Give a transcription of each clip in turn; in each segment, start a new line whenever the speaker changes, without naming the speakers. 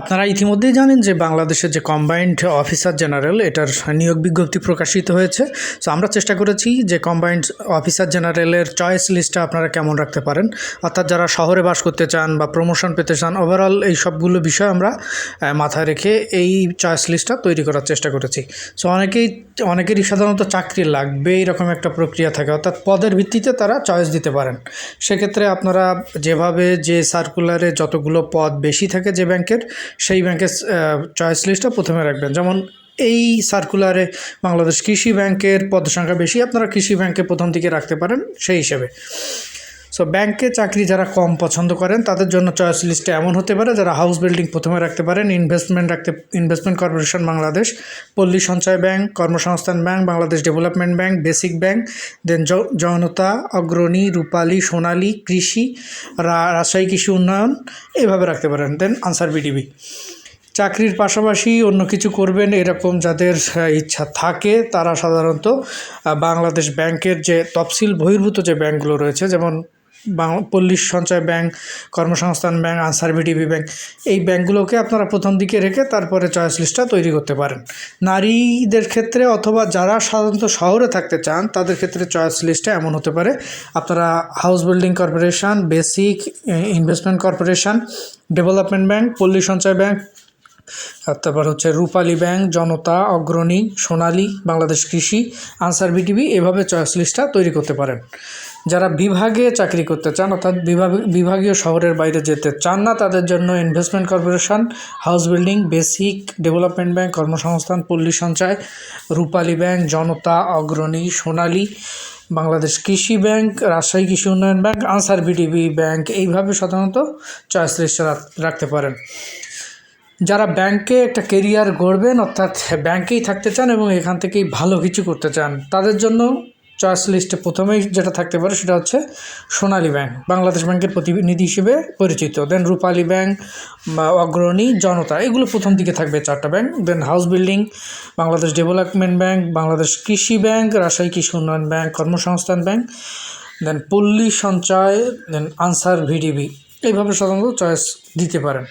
আপনারা ইতিমধ্যেই জানেন যে বাংলাদেশের যে কম্বাইন্ড অফিসার জেনারেল এটার নিয়োগ বিজ্ঞপ্তি প্রকাশিত হয়েছে। সো আমরা চেষ্টা করেছি যে কম্বাইন্ড অফিসার জেনারেলের চয়েস লিস্টটা আপনারা কেমন রাখতে পারেন। অর্থাৎ যারা শহরে বাস করতে চান বা প্রমোশন পেতে চান ওভারঅল এই সবগুলো বিষয় আমরা মাথায় রেখে এই চয়েস লিস্টটা তৈরি করার চেষ্টা করেছি। সো অনেকেই, অনেকেরই সাধারণত চাকরি লাগবে, এরকম একটা প্রক্রিয়া থাকে। অর্থাৎ পদের ভিত্তিতে তারা চয়েস দিতে পারেন। সেক্ষেত্রে আপনারা যেভাবে যে সার্কুলারে যতগুলো পদ বেশি থাকে যে ব্যাংকের সেই ব্যাংকের চয়েস লিস্টটা প্রথমে রাখবেন। যেমন এই সার্কুলারে বাংলাদেশ কৃষি ব্যাংকের পদ সংখ্যা বেশি, আপনারা কৃষি ব্যাংকে প্রথম দিকে রাখতে পারেন সেই হিসেবে। সো ব্যাংকে চাকরি যারা কম পছন্দ করেন, তাদের জন্য চয়েস লিস্টে এমন হতে পারে যারা হাউস বিল্ডিং প্রথমে রাখতে পারেন ইনভেস্টমেন্ট রাখতে investment corporation Bangladesh, Palli Sanchay bank, Karmasangsthan bank, Bangladesh development bank basic bank then Janata, Agrani, Rupali, Sonali, Krishi Rajshahi Krishi উন্নয়ন এইভাবে রাখতে পারেন। দেন আনসার বিডিবি চাকরির পাশাপাশি অন্য কিছু করবেন, এরকম যাদের ইচ্ছা থাকে, তারা সাধারণত বাংলাদেশ ব্যাংকের যে তফসিল বহির্ভূত যে ব্যাংকগুলো রয়েছে, যেমন পল্লী Sanchay bank, Karmasangsthan bank answer BDB bank, এই ব্যাংকগুলোকে আপনারা প্রথম দিকে রেখে তারপরে চয়েস লিস্টটা তৈরি করতে পারেন। নারীদের ক্ষেত্রে অথবা যারা সাধারণত শহরে থাকতে চান, তাদের ক্ষেত্রে চয়েস লিস্টটা এমন হতে পারে। আপনারা house building corporation, basic, investment corporation, development bank, Palli Sanchay bank, তারপর হচ্ছে রূপালী ব্যাংক, জনতা, অগ্রণী, সোনালী, বাংলাদেশ কৃষি আনসার বিটিভি এভাবে চয়েস লিস্টটা তৈরি করতে পারেন। যারা বিভাগে চাকরি করতে চান, অর্থাৎ বিভাগ, বিভাগীয় শহরের বাইরে যেতে চান না, তাদের জন্য investment corporation house building basic development bank Karmasangsthan, Palli Sanchay, রূপালী ব্যাংক জনতা, অগ্রণী, সোনালী, বাংলাদেশ কৃষি ব্যাংক রাজশাহী কৃষি উন্নয়ন ব্যাংক আনসার বিডিবি ব্যাংক এইভাবে সাধারণত চয়েস লিস্টে রাখতে পারেন। যারা ব্যাংকে একটা কেরিয়ার গড়বেন, অর্থাৎ ব্যাংকেই থাকতে চান এবং এখান থেকেই ভালো কিছু করতে চান, তাদের জন্য চয়েস লিস্টে প্রথমেই যেটা থাকতে পারে সেটা হচ্ছে সোনালী ব্যাংক, বাংলাদেশ ব্যাংকের প্রতিনিধি হিসেবে পরিচিত। দেন রূপালী ব্যাংক অগ্রণী জনতা, এগুলো প্রথম দিকে থাকবে চারটা bank. Then house building Bangladesh development bank Bangladesh Krishi bank, Rajshahi কৃষি উন্নয়ন ব্যাংক, কর্মসংস্থান ব্যাংক। দেন পল্লী সঞ্চয় দেন আনসার ভিডিবি। এইভাবে সাধারণত চয়েস দিতে পারেন।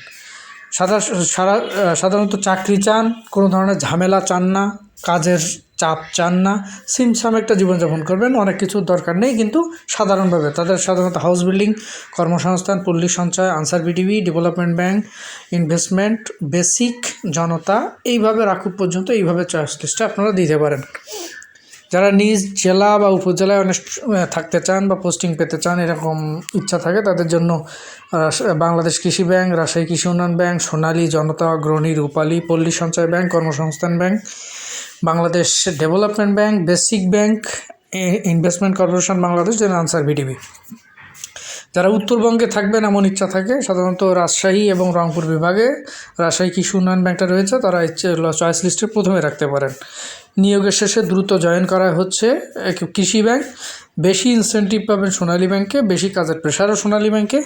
সাধারণত চাকরি চান, কোনো ধরনের ঝামেলা চান না। কাজের চাপ চান না। সিমসাম একটা জীবনযাপন করবেন, অনেক কিছুর দরকার নেই কিন্তু সাধারণভাবে। তাদের সাধারণত house building Karmasangsthan Palli Sanchay Ansar BDB development bank investment basic Janata, এইভাবে রাখুক পর্যন্ত এইভাবে চয়েস লিস্টটা আপনারা দিতে পারেন। যারা নিজ জেলা বা উপজেলায় অনেক থাকতে চান বা পোস্টিং পেতে চান, এরকম ইচ্ছা থাকে, তাদের জন্য বাংলাদেশ কৃষি ব্যাংক রাজশাহী কৃষি উন্নয়ন ব্যাংক সোনালী জনতা, অগ্রণী রূপালী, Palli Sanchay bank Karmasangsthan bank Bangladesh development bank basic bank investment corporation Bangladesh যেন আনসার বিডিবি যারা উত্তরবঙ্গে থাকবেন এমন ইচ্ছা থাকে, সাধারণত রাজশাহী এবং রংপুর বিভাগে। রাজশাহী কৃষি উন্নয়ন ব্যাংকটা রয়েছে, তারা ইচ্ছে চয়েস লিস্টে প্রথমে রাখতে পারেন। নিয়োগের শেষে দ্রুত জয়েন করা হচ্ছে কৃষি ব্যাংক। বেশি ইনসেন্টিভ পাবেন সোনালী ব্যাংকে, বেশি কাজের প্রেশারও সোনালী ব্যাংকে।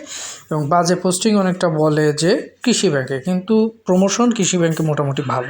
এবং বাজে পোস্টিং অনেকটা বলে যে কৃষি ব্যাংকে, কিন্তু প্রমোশন কৃষি ব্যাংকে মোটামুটি ভালো।